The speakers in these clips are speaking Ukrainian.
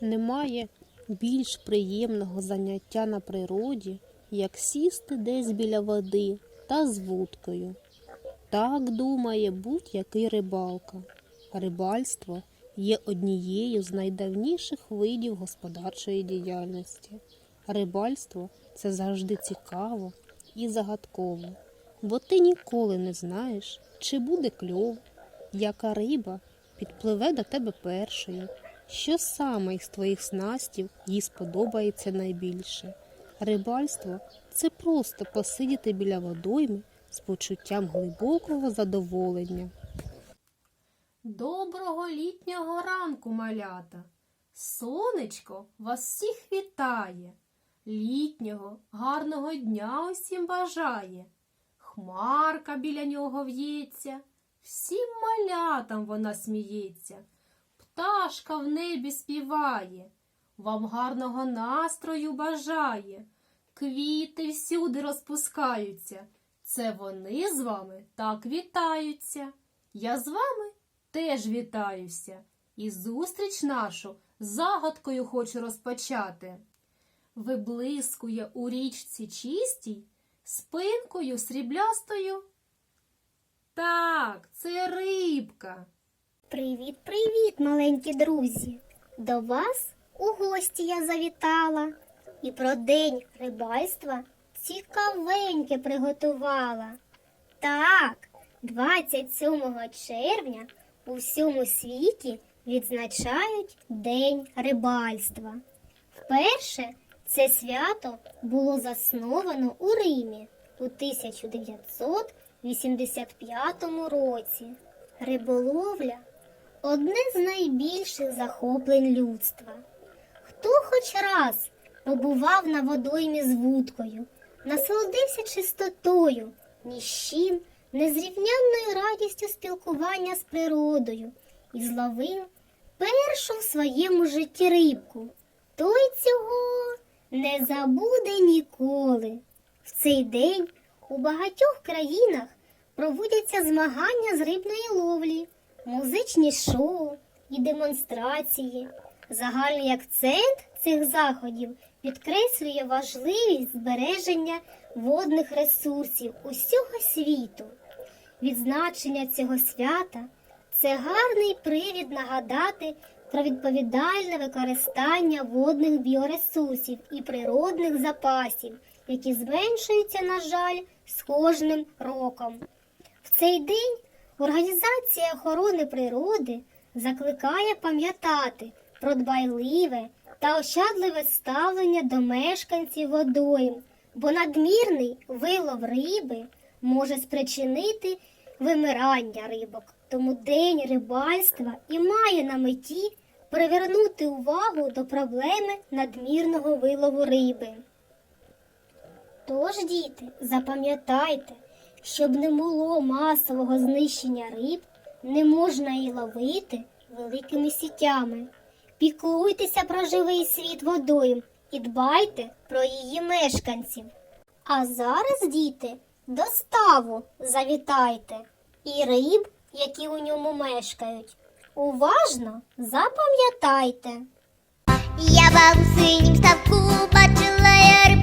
Немає більш приємного заняття на природі, як сісти десь біля води та з вудкою. Так думає будь-який рибалка. Рибальство є однією з найдавніших видів господарчої діяльності. Рибальство це завжди цікаво і загадково, бо ти ніколи не знаєш, чи буде кльов, яка риба підпливе до тебе першою, що саме із твоїх снастів їй сподобається найбільше. Рибальство це просто посидіти біля водойми з почуттям глибокого задоволення. Доброго літнього ранку, малята! Сонечко вас всіх вітає, літнього гарного дня усім бажає. Хмарка біля нього в'ється, всім малятам вона сміється, пташка в небі співає, вам гарного настрою бажає, квіти всюди розпускаються. Це вони з вами так вітаються. Я з вами теж вітаюся і зустріч нашу загадкою хочу розпочати. Виблискує у річці чистій спинкою сріблястою. Так, це рибка. Привіт, привіт, маленькі друзі! До вас у гості я завітала і про день рибальства цікавеньке приготувала. Так, 27 червня у всьому світі відзначають День рибальства. Вперше це свято було засновано у Римі у 1985 році. Риболовля одне з найбільших захоплень людства. Хто хоч раз побував на водоймі з вудкою, насолодився чистотою, ні з чим, незрівнянною радістю спілкування з природою і зловив першу в своєму житті рибку, той цього не забуде ніколи. В цей день у багатьох країнах проводяться змагання з рибної ловлі, музичні шоу і демонстрації. Загальний акцент цих заходів підкреслює важливість збереження водних ресурсів усього світу. Відзначення цього свята це гарний привід нагадати про відповідальне використання водних біоресурсів і природних запасів, які зменшуються, на жаль, з кожним роком. В цей день Організація охорони природи закликає пам'ятати про дбайливе та ощадливе ставлення до мешканців водойм, бо надмірний вилов риби може спричинити вимирання рибок. Тому день рибальства і має на меті привернути увагу до проблеми надмірного вилову риби. Тож, діти, запам'ятайте, щоб не було масового знищення риб, не можна і ловити великими сітями. Піклуйтеся про живий світ водою і дбайте про її мешканців. А зараз, діти, до ставу завітайте і риб, які у ньому мешкають. Уважно запам'ятайте. Я вам синім ставку бачила я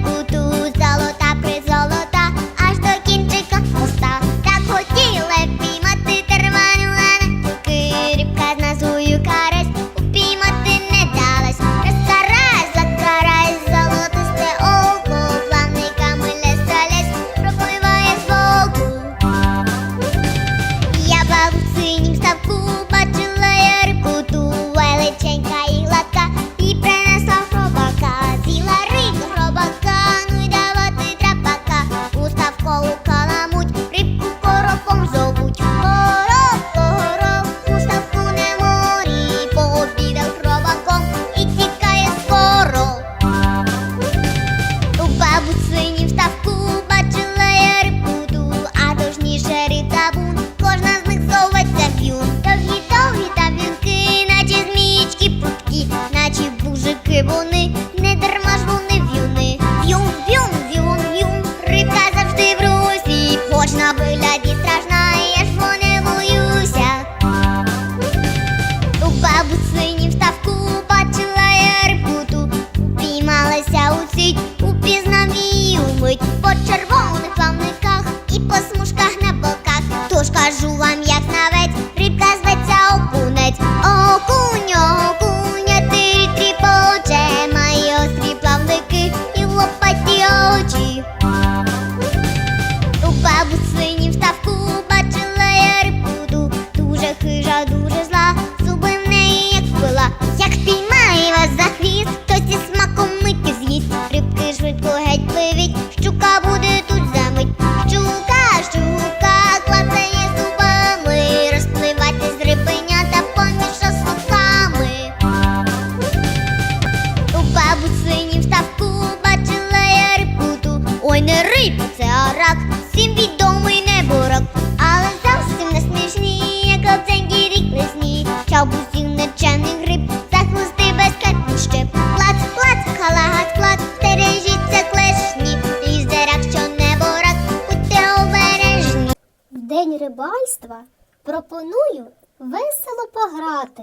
рибальства. Пропоную весело пограти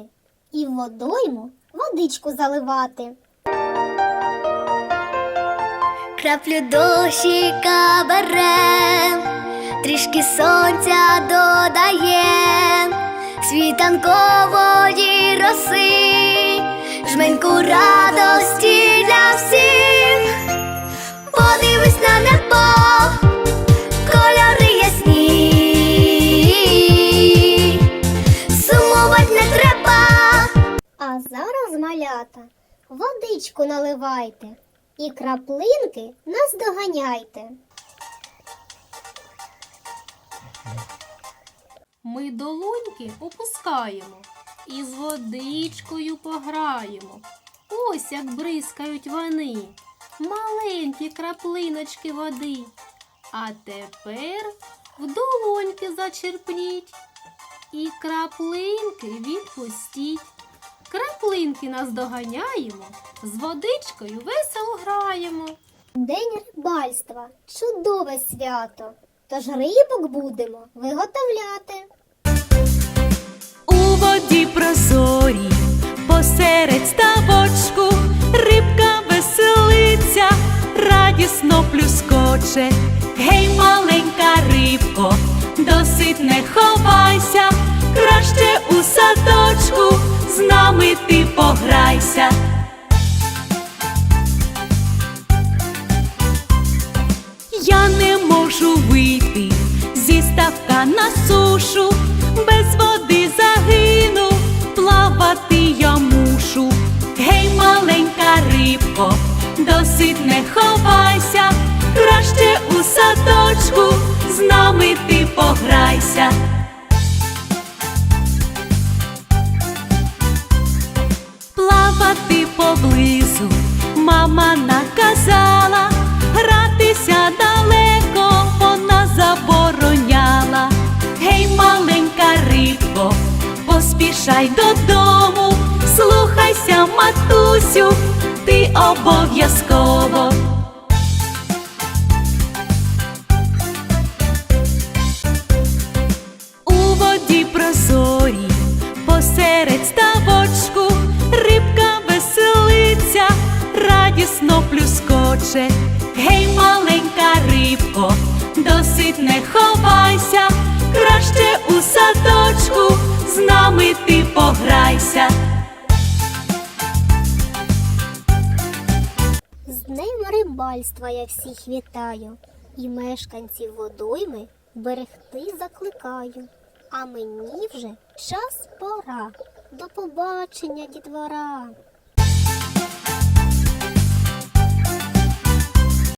і водойму водичку заливати. Краплю дощика берем, трішки сонця додаєм, світанкової роси, жменьку радості для всіх. Подивись на небо, кольори малята, водичку наливайте і краплинки наздоганяйте. Ми долоньки опускаємо і з водичкою пограємо. Ось як бризкають вони, маленькі краплиночки води. А тепер в долоньки зачерпніть і краплинки відпустіть. Краплинки наздоганяємо, з водичкою весело граємо. День рибальства чудове свято. Тож рибок будемо виготовляти. У воді прозорій, посеред ставочку, рибка веселиться, радісно плюскоче. Гей, маленька рибко, досить не ховайся, Я не можу вийти зі ставка на сушу, без води загину, плавати я мушу. Гей, маленька рибко, досить не ховайся, краще у садочку, з нами ти пограйся. Плавати поблизу мама наказала, поспішай додому, слухайся, матусю, ти обов'язково. У воді прозорій, посеред ставочку, рибка веселиться, радісно плюскоче. Гей, маленька рибко, досить не ховайся, рибальства я всіх вітаю і мешканців водойми берегти закликаю. А мені вже час пора. До побачення, дітвора.